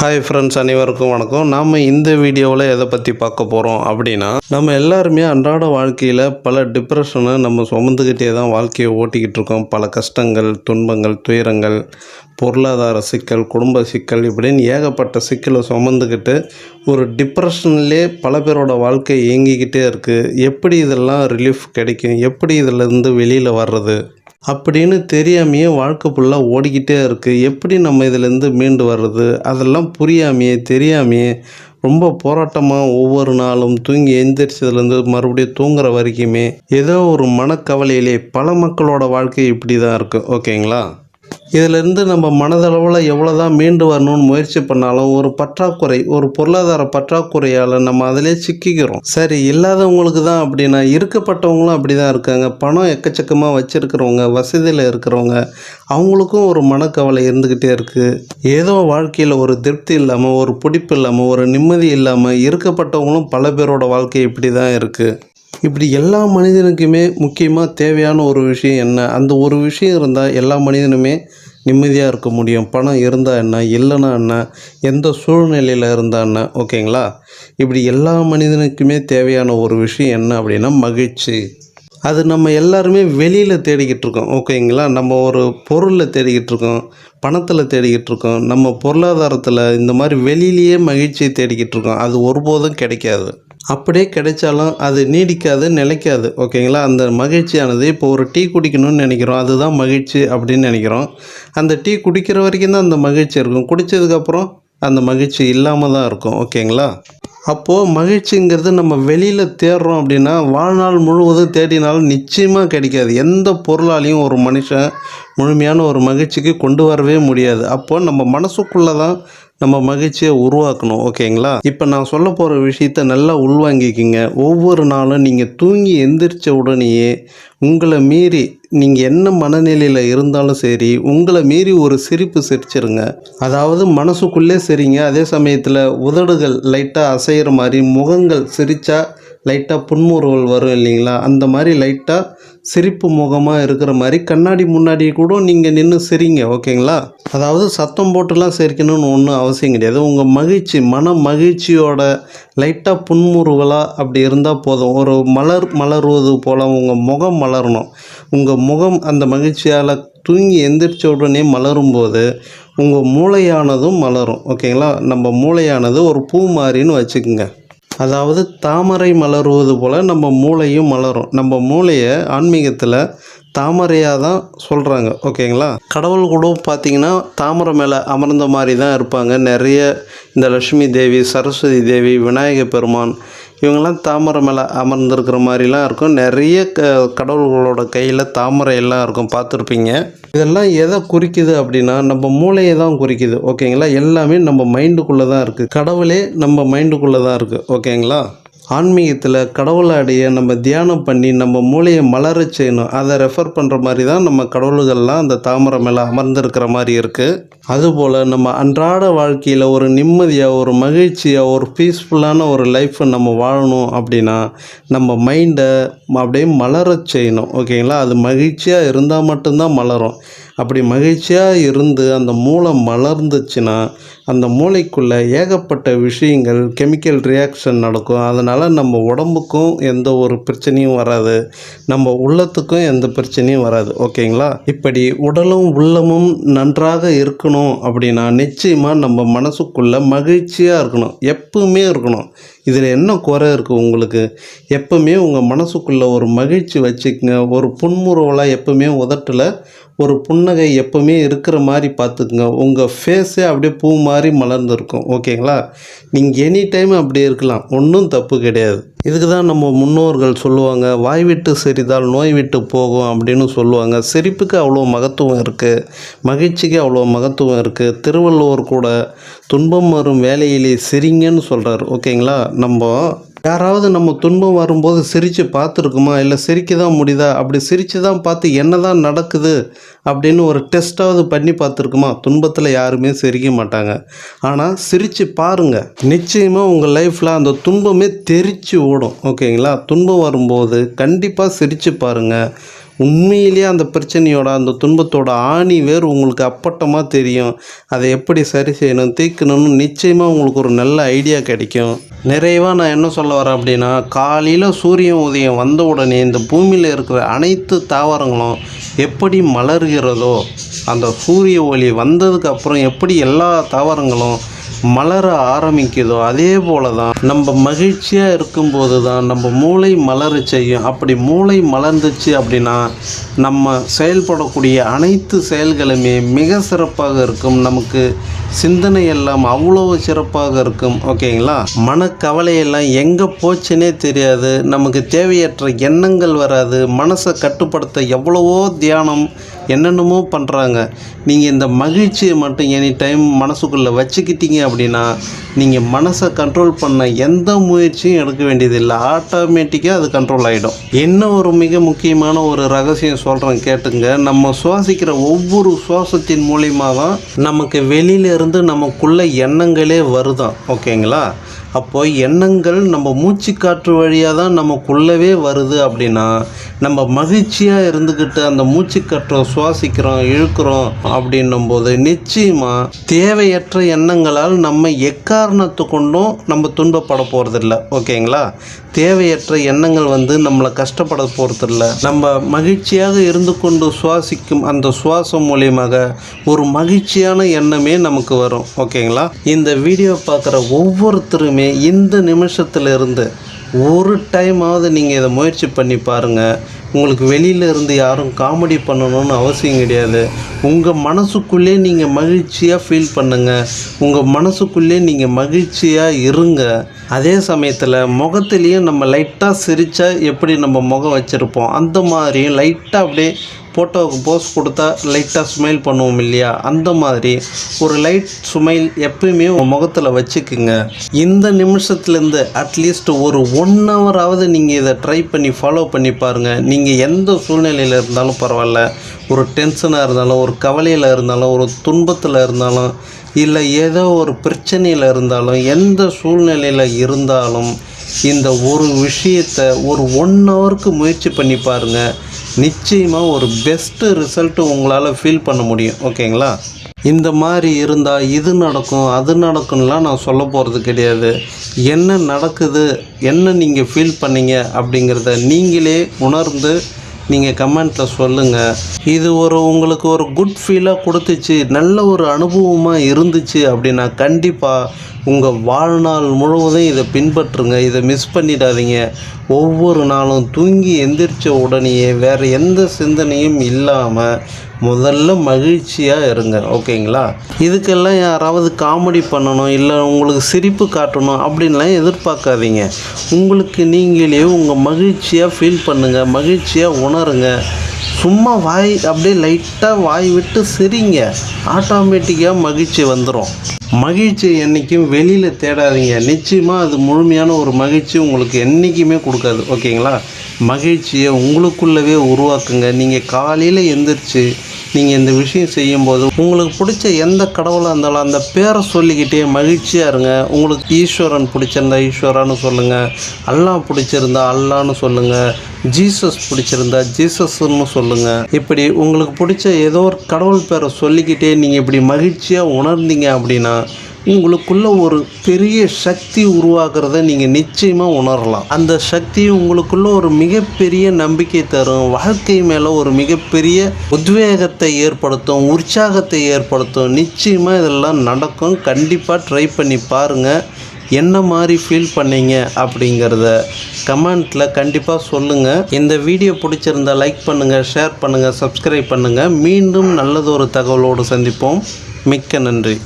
Hi friends அனைவருக்கும் வணக்கம். நாம் இந்த வீடியோவில் எதை பற்றி பார்க்க போகிறோம் அப்படின்னா நம்ம எல்லாருமே அன்றாட வாழ்க்கையில் பல டிப்ரெஷனை நம்ம சுமந்துக்கிட்டே தான் வாழ்க்கையை ஓட்டிக்கிட்டு இருக்கோம். பல கஷ்டங்கள் துன்பங்கள் துயரங்கள் பொருளாதார சிக்கல் குடும்ப சிக்கல் இப்படின்னு ஏகப்பட்ட சிக்கலை சுமந்துக்கிட்டு ஒரு டிப்ரெஷன்லே பல பேரோட வாழ்க்கை இயங்கிக்கிட்டே இருக்குது எப்படி இதெல்லாம் ரிலீஃப் கிடைக்கும்? எப்படி இதிலேருந்து வெளியில் வர்றது? அப்படின்னு தெரியாமையே வாழ்க்கை ஃபுல்லாக ஓடிக்கிட்டே இருக்குது எப்படி நம்ம இதிலேருந்து மீண்டு வர்றது? அதெல்லாம் புரியாமையே தெரியாமையே ரொம்ப போராட்டமாக ஒவ்வொரு நாளும் தூங்கி எந்திரிச்சதுலேருந்து மறுபடியும் தூங்குற வரைக்குமே ஏதோ ஒரு மனக்கவலையிலே பல மக்களோட வாழ்க்கை இப்படி தான் இருக்குது ஓகேங்களா? இதிலிருந்து நம்ம மனதளவில் எவ்வளோ தான் மீண்டு வரணும்னு முயற்சி பண்ணாலும் ஒரு பற்றாக்குறை ஒரு பொருளாதார பற்றாக்குறையால் நம்ம அதிலே சிக்கிக்கிறோம். சரி இல்லாதவங்களுக்கு தான் அப்படின்னா இருக்கப்பட்டவங்களும் அப்படி தான் இருக்காங்க. பணம் எக்கச்சக்கமாக வச்சுருக்கிறவங்க வசதியில் இருக்கிறவங்க அவங்களுக்கும் ஒரு மனக்கவலை இருந்துக்கிட்டே இருக்குது ஏதோ வாழ்க்கையில் ஒரு திருப்தி இல்லாமல் ஒரு பிடிப்பு இல்லாமல் ஒரு நிம்மதி இல்லாமல் இருக்கப்பட்டவங்களும் பல பேரோட வாழ்க்கை இப்படி தான் இருக்குது இப்படி எல்லா மனிதனுக்குமே முக்கியமாக தேவையான ஒரு விஷயம் என்ன? அந்த ஒரு விஷயம் இருந்தால் எல்லா மனிதனுமே நிம்மதியாக இருக்க முடியும். பணம் இருந்தால் என்ன? இல்லைனா என்ன? எந்த சூழ்நிலையில் இருந்தால் என்ன? ஓகேங்களா? இப்படி எல்லா மனிதனுக்குமே தேவையான ஒரு விஷயம் என்ன அப்படின்னா மகிழ்ச்சி. அது நம்ம எல்லாருமே வெளியில் தேடிக்கிட்டு இருக்கோம். ஓகேங்களா? நம்ம ஒரு பொருளில் தேடிக்கிட்டு இருக்கோம். பணத்தில் தேடிக்கிட்டு இருக்கோம். நம்ம பொருளாதாரத்தில் இந்த மாதிரி வெளியிலேயே மகிழ்ச்சியை தேடிக்கிட்டு இருக்கோம். அது ஒருபோதும் கிடைக்காது. அப்படியே கிடைச்சாலும் அது நீடிக்காது நிலைக்காது. ஓகேங்களா? அந்த மகிழ்ச்சியானது இப்போ ஒரு டீ குடிக்கணும்னு நினைக்கிறோம். அதுதான் மகிழ்ச்சி அப்படின்னு நினைக்கிறோம். அந்த டீ குடிக்கிற வரைக்கும் தான் அந்த மகிழ்ச்சி இருக்கும். குடித்ததுக்கப்புறம் அந்த மகிழ்ச்சி இல்லாமல் தான் இருக்கும். ஓகேங்களா? அப்போது மகிழ்ச்சிங்கிறது நம்ம வெளியில் தேடுறோம் அப்படின்னா வாழ்நாள் முழுவதும் தேடினாலும் நிச்சயமாக கிடைக்காது. எந்த பொருளாலையும் ஒரு மனுஷன் முழுமையான ஒரு மகிழ்ச்சிக்கு கொண்டு வரவே முடியாது. அப்போது நம்ம மனசுக்குள்ளே தான் நம்ம மகிழ்ச்சியை உருவாக்கணும் ஓகேங்களா? இப்போ நான் சொல்ல போகிற விஷயத்த நல்லா உள்வாங்கிக்கிங்க. ஒவ்வொரு நாளும் நீங்கள் தூங்கி எந்திரிச்ச உடனேயே உங்களை மீறி நீங்கள் என்ன மனநிலையில் இருந்தாலும் சரி உங்களை மீறி ஒரு சிரிப்பு சிரிச்சிருங்க. அதாவது மனசுக்குள்ளே சரிங்க. அதே சமயத்தில் உதடுகள் லைட்டாக அசைகிற மாதிரி முகங்கள் சிரித்தா லைட்டாக புன்முறுவல் வரும் இல்லைங்களா? அந்த மாதிரி லைட்டாக சிரிப்பு முகமாக இருக்கிற மாதிரி கண்ணாடி முன்னாடி கூட நீங்கள் நின்று சிரிங்க ஓகேங்களா? அதாவது சத்தம் போட்டுலாம் சிரிக்கணும்னு ஒன்றும் அவசியம் கிடையாது. உங்கள் மகிழ்ச்சி மன மகிழ்ச்சியோட லைட்டாக புன்முறுவலாக அப்படி இருந்தால் போதும். ஒரு மலர் மலருவது போல் உங்கள் முகம் மலரணும். உங்கள் முகம் அந்த மகிழ்ச்சியால் தூங்கி எந்திரிச்ச உடனே மலரும் போது உங்கள் மூளையானதும் மலரும். ஓகேங்களா? நம்ம மூளையானது ஒரு பூ மாதிரின்னு வச்சுக்கோங்க. அதாவது தாமரை மலருவது போல் நம்ம மூளையும் மலரும். நம்ம மூளையை ஆன்மீகத்தில் தாமரையாக தான் சொல்கிறாங்க ஓகேங்களா? கடவுள் கூட பார்த்திங்கன்னா தாமரை மேலே அமர்ந்த மாதிரி தான் இருப்பாங்க. நிறைய இந்த லக்ஷ்மி தேவி சரஸ்வதி தேவி விநாயக பெருமான் இவங்கெல்லாம் தாமரை மேலே அமர்ந்திருக்கிற மாதிரிலாம் இருக்கும். நிறைய க கடவுள்களோட கையில் தாமரை எல்லாம் இருக்கும். பார்த்துருப்பீங்க. இதெல்லாம் எதை குறிக்குது அப்படின்னா நம்ம மூளையை தான் குறிக்குது. ஓகேங்களா? எல்லாமே நம்ம மைண்டுக்குள்ளே தான் இருக்குது கடவுளே நம்ம மைண்டுக்குள்ளே தான் இருக்குது ஓகேங்களா? ஆன்மீகத்தில் கடவுளை அடைய நம்ம தியானம் பண்ணி நம்ம மூளையை மலரச் செய்யணும். அதை ரெஃபர் பண்ணுற மாதிரி தான் நம்ம கடவுள்கள்லாம் அந்த தாமரை மேலே அமர்ந்திருக்கிற மாதிரி இருக்குது அதுபோல் நம்ம அன்றாட வாழ்க்கையில் ஒரு நிம்மதியாக ஒரு மகிழ்ச்சியாக ஒரு பீஸ்ஃபுல்லான ஒரு லைஃப்பை நம்ம வாழணும் அப்படின்னா நம்ம மைண்டை அப்படியே மலர செய்யணும். ஓகேங்களா? அது மகிழ்ச்சியாக இருந்தால் மட்டும்தான் மலரும். அப்படி மகிழ்ச்சியாக இருந்து அந்த மூளை மலர்ந்துச்சுன்னா அந்த மூளைக்குள்ளே ஏகப்பட்ட விஷயங்கள் கெமிக்கல் ரியாக்ஷன் நடக்கும். அதனால் நம்ம உடம்புக்கும் எந்த ஒரு பிரச்சனையும் வராது. நம்ம உள்ளத்துக்கும் எந்த பிரச்சனையும் வராது. ஓகேங்களா? இப்படி உடலும் உள்ளமும் நன்றாக இருக்கணும் அப்படின்னா நிச்சயமாக நம்ம மனசுக்குள்ளே மகிழ்ச்சியாக இருக்கணும். எப்பவுமே இருக்கணும். இதில் என்ன குறை இருக்குது உங்களுக்கு? எப்பவுமே உங்கள் மனசுக்குள்ளே ஒரு மகிழ்ச்சி வச்சுக்கங்க. ஒரு புன்முறுவலாக எப்பவுமே உதட்டில். ஒரு புன்னகை எப்பவுமே இருக்கிற மாதிரி பார்த்துக்குங்க. உங்கள் ஃபேஸே அப்படியே பூ மாதிரி மலர்ந்துருக்கும். ஓகேங்களா? நீங்கள் எனி டைம் அப்படி இருக்கலாம். ஒன்றும் தப்பு கிடையாது. இதுக்கு தான் நம்ம முன்னோர்கள் சொல்லுவாங்க வாய் விட்டு சிரித்தால் நோய் விட்டு போகும் அப்படின்னு சொல்லுவாங்க. சிரிப்புக்கு அவ்வளோ மகத்துவம் இருக்குது மகிழ்ச்சிக்கு அவ்வளோ மகத்துவம் இருக்குது திருவள்ளுவர் கூட துன்பம் வரும் வேலையிலே சிரிங்கன்னு சொல்கிறார் ஓகேங்களா? நம்ம யாராவது நம்ம துன்பம் வரும்போது சிரித்து பார்த்துருக்குமா? இல்லை சிரிக்க தான் முடியுதா? அப்படி சிரித்து தான் பார்த்து என்ன தான் நடக்குது அப்படின்னு ஒரு டெஸ்ட்டாவது பண்ணி பார்த்துருக்குமா? துன்பத்தில் யாருமே சிரிக்க மாட்டாங்க. ஆனால் சிரித்து பாருங்கள் நிச்சயமாக உங்கள் லைஃப்பில் அந்த துன்பமே தெரிச்சு ஓடும். ஓகேங்களா? துன்பம் வரும்போது கண்டிப்பாக சிரித்து பாருங்கள் உண்மையிலேயே அந்த பிரச்சனையோட அந்த துன்பத்தோட ஆணி வேர் உங்களுக்கு அப்பட்டமாக தெரியும். அதை எப்படி சரி செய்யணும் தீர்க்கணும்னு நிச்சயமாக உங்களுக்கு ஒரு நல்ல ஐடியா கிடைக்கும். நிறைவாக நான் என்ன சொல்ல வரேன் அப்படின்னா காலையில் சூரியன் உதயம் வந்த உடனே இந்த பூமியில் இருக்கிற அனைத்து தாவரங்களும் எப்படி மலர்கிறதோ அந்த சூரிய ஒளி வந்ததுக்கு அப்புறம் எப்படி எல்லா தாவரங்களும் மலர ஆரம்பிக்குதோ அதே போல தான் நம்ம மகிழ்ச்சியாக இருக்கும்போது தான் நம்ம மூளை மலர செய்யும். அப்படி மூளை மலர்ந்துச்சு அப்படின்னா நம்ம செயல்படக்கூடிய அனைத்து செயல்களுமே மிக சிறப்பாக இருக்கும். நமக்கு சிந்தனை எல்லாம் அவ்வளோ சிறப்பாக இருக்கும். ஓகேங்களா? மனக்கவலையெல்லாம் எங்கே போச்சுன்னே தெரியாது. நமக்கு தேவையற்ற எண்ணங்கள் வராது. மனசை கட்டுப்படுத்த எவ்வளவோ தியானம் என்னென்னமோ பண்ணுறாங்க நீங்கள் இந்த மகிழ்ச்சியை மட்டும் எனி டைம் மனசுக்குள்ளே வச்சுக்கிட்டீங்க அப்படின்னா நீங்கள் மனசை கண்ட்ரோல் பண்ண எந்த முயற்சியும் எடுக்க வேண்டியதில்லை. ஆட்டோமேட்டிக்காக அது கண்ட்ரோல் ஆகிடும் என்ன ஒரு மிக முக்கியமான ஒரு ரகசியம் சொல்கிறேன் கேட்டுங்க. நம்ம சுவாசிக்கிற ஒவ்வொரு சுவாசத்தின் மூலியமாக தான் நமக்கு வெளியில இருந்து நமக்குள்ள எண்ணங்களே வருதான் ஓகேங்களா? அப்போது எண்ணங்கள் நம்ம மூச்சு காற்று வழியாக தான் நமக்குள்ளவே வருது அப்படின்னா நம்ம மகிழ்ச்சியாக இருந்துக்கிட்டு அந்த மூச்சு கட்டுறோம் சுவாசிக்கிறோம் இழுக்கிறோம் அப்படின்னும் போது நிச்சயமாக தேவையற்ற எண்ணங்களால் நம்ம எக்காரணத்து கொண்டும் நம்ம துன்பப்பட போகிறதில்ல ஓகேங்களா? தேவையற்ற எண்ணங்கள் வந்து நம்மளை கஷ்டப்பட போகிறதில்ல நம்ம மகிழ்ச்சியாக இருந்து கொண்டு சுவாசிக்கும் அந்த சுவாசம் மூலியமாக ஒரு மகிழ்ச்சியான எண்ணமே நமக்கு வரும். ஓகேங்களா? இந்த வீடியோ பார்க்குற ஒவ்வொருத்தருமே இந்த நிமிஷத்துலேருந்து ஒரு டைமாவது நீங்கள் இதை முயற்சி பண்ணி பாருங்கள் உங்களுக்கு வெளியில இருந்து யாரும் காமெடி பண்ணணும்னு அவசியம் கிடையாது. உங்கள் மனசுக்குள்ளே நீங்கள் மகிழ்ச்சியாக ஃபீல் பண்ணுங்கள் உங்கள் மனசுக்குள்ளே நீங்கள் மகிழ்ச்சியாக இருங்க. அதே சமயத்தில் முகத்துலேயும் நம்ம லைட்டாக சிரித்தா எப்படி நம்ம முகம் வச்சுருப்போம்? அந்த மாதிரியும் லைட்டாக அப்படியே ஃபோட்டோவுக்கு போஸ் கொடுத்தா லைட்டாக ஸ்மைல் பண்ணுவோம் இல்லையா? அந்த மாதிரி ஒரு லைட் ஸ்மைல் எப்பயுமே உங்கள் முகத்தில் வச்சுக்குங்க. இந்த நிமிஷத்துலேருந்து அட்லீஸ்ட் ஒரு ஒன் ஹவராவது நீங்கள் இதை ட்ரை பண்ணி ஃபாலோ பண்ணி பாருங்கள் நீங்கள் எந்த சூழ்நிலையில் இருந்தாலும் பரவாயில்ல. ஒரு டென்ஷனாக இருந்தாலும் ஒரு கவலையில் இருந்தாலும் ஒரு துன்பத்தில் இருந்தாலும் இல்லை ஏதோ ஒரு பிரச்சனையில் இருந்தாலும் எந்த சூழ்நிலையில் இருந்தாலும் இந்த ஒரு விஷயத்தை ஒரு ஒன் ஹவருக்கு முயற்சி பண்ணி பாருங்கள் நிச்சயமாக ஒரு பெஸ்ட்டு ரிசல்ட்டு உங்களால் ஃபீல் பண்ண முடியும். ஓகேங்களா இந்த மாதிரி இருந்தால் இது நடக்கும் அது நடக்கும்லாம் நான் சொல்ல போகிறது கிடையாது. என்ன நடக்குது என்ன நீங்கள் ஃபீல் பண்ணீங்க அப்படிங்கிறத நீங்களே உணர்ந்து நீங்கள் கமெண்ட்டில் சொல்லுங்கள் இது ஒரு உங்களுக்கு ஒரு குட் ஃபீலாக கொடுத்துச்சு நல்ல ஒரு அனுபவமாக இருந்துச்சு அப்படின்னா கண்டிப்பாக உங்கள் வாழ்நாள் முழுவதும் இதை பின்பற்றுங்க. இதை மிஸ் பண்ணிடாதீங்க. ஒவ்வொரு நாளும் தூங்கி எந்திரிச்ச உடனேயே வேறு எந்த சிந்தனையும் இல்லாமல் முதல்ல மகிழ்ச்சியாக இருங்க. ஓகேங்களா? இதுக்கெல்லாம் யாராவது காமெடி பண்ணணும் இல்லை உங்களுக்கு சிரிப்பு காட்டணும் அப்படின்லாம் எதிர்பார்க்காதீங்க. உங்களுக்கு நீங்களே உங்கள் மகிழ்ச்சியாக ஃபீல் பண்ணுங்கள் மகிழ்ச்சியாக உணருங்க. சும்மா வாய் அப்படியே லைட்டாக வாய் விட்டு சிரிங்க. ஆட்டோமேட்டிக்காக மகிழ்ச்சி வந்துடும் மகிழ்ச்சி என்றைக்கும் வெளியில் தேடாதீங்க. நிச்சயமாக அது முழுமையான ஒரு மகிழ்ச்சி உங்களுக்கு என்றைக்குமே கொடுக்காது. ஓகேங்களா? மகிழ்ச்சியை உங்களுக்குள்ளவே உருவாக்குங்க. நீங்கள் காலையில் எந்திரிச்சு நீங்கள் இந்த விஷயம் செய்யும்போது உங்களுக்கு பிடிச்ச எந்த கடவுளாக இருந்தாலும் அந்த பேரை சொல்லிக்கிட்டே மகிழ்ச்சியாக இருங்க. உங்களுக்கு ஈஸ்வரன் பிடிச்சிருந்தா ஈஸ்வரான்னு சொல்லுங்கள் அல்லாஹ் பிடிச்சிருந்தா அல்லான்னு சொல்லுங்கள் ஜீசஸ் பிடிச்சிருந்தா ஜீசஸ்ன்னு சொல்லுங்கள் இப்படி உங்களுக்கு பிடிச்ச ஏதோ ஒரு கடவுள் பேரை சொல்லிக்கிட்டே நீங்கள் இப்படி மகிழ்ச்சியாக உணர்ந்தீங்க அப்படின்னா உங்களுக்குள்ள ஒரு பெரிய சக்தி உருவாகிறத நீங்கள் நிச்சயமாக உணரலாம். அந்த சக்தி உங்களுக்குள்ள ஒரு மிகப்பெரிய நம்பிக்கை தரும். வாழ்க்கை மேலே ஒரு மிகப்பெரிய உத்வேகத்தை ஏற்படுத்தும் உற்சாகத்தை ஏற்படுத்தும். நிச்சயமாக இதெல்லாம் நடக்கும். கண்டிப்பாக ட்ரை பண்ணி பாருங்கள் என்ன மாதிரி ஃபீல் பண்ணீங்க அப்படிங்கிறத கமெண்ட்டில் கண்டிப்பாக சொல்லுங்கள் இந்த வீடியோ பிடிச்சிருந்தா லைக் பண்ணுங்கள் ஷேர் பண்ணுங்கள் சப்ஸ்கிரைப் பண்ணுங்கள் மீண்டும் நல்லதொரு தகவலோடு சந்திப்போம். மிக்க நன்றி.